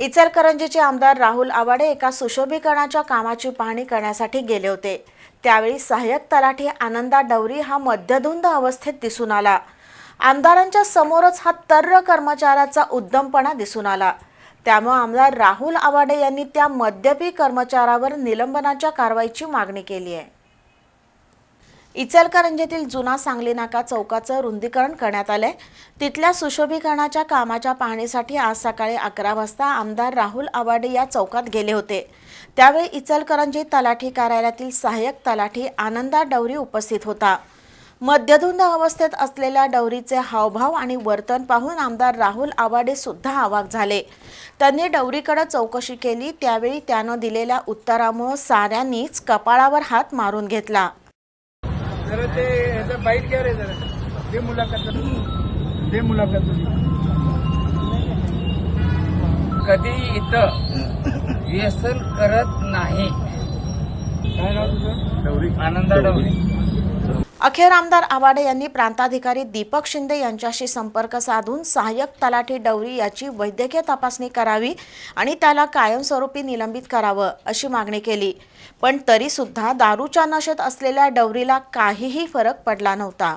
इचलकरंजीचे आमदार राहुल आवाडे एका सुशोभीकरणाच्या कामाची पाहणी करण्यासाठी गेले होते. त्यावेळी सहाय्यक तलाठी आनंदा डवरी हा मध्यधुंद अवस्थेत दिसून आला. आमदारांच्या समोरच हा तर्र कर्मचाऱ्याचा उद्दमपणा दिसून आला. त्यामुळे आमदार राहुल आवाडे यांनी त्या मद्यपी कर्मचाऱ्यावर निलंबनाच्या कारवाईची मागणी केली आहे. इचलकरंजीतील जुना सांगली नाका चौकाचं रुंदीकरण करण्यात आलंय. तिथल्या सुशोभीकरणाच्या कामाच्या पाहणीसाठी आज सकाळी अकरा वाजता आमदार राहुल आवाडे या चौकात गेले होते. त्यावेळी इचलकरंजी तलाठी कार्यालयातील सहाय्यक तलाठी आनंदा डवरी उपस्थित होता. मध्यधुंद अवस्थेत असलेल्या डवरीचे हावभाव आणि वर्तन पाहून आमदार राहुल आवाडे सुद्धा आवाक झाले. त्यांनी डवरीकडे चौकशी केली त्यावेळी त्यानं दिलेल्या उत्तरामुळे साऱ्यांनीच कपाळावर हात मारून घेतला. जरा ते ह्याचं बाईट घ्या रे जरा. ते मुलाखत. ते मुलाखत कधी इथं व्यसन करत नाही. काय नाव तुझं? आनंदा डवरे. अखेर आमदार आवाडे यांनी प्रांताधिकारी दीपक शिंदे यांच्याशी संपर्क साधून सहाय्यक तलाठी डवरी याची वैद्यकीय तपासणी करावी आणि त्याला कायमस्वरूपी निलंबित करावं अशी मागणी केली. पण तरीसुद्धा दारूच्या नशेत असलेल्या डवरीला काहीही फरक पडला नव्हता.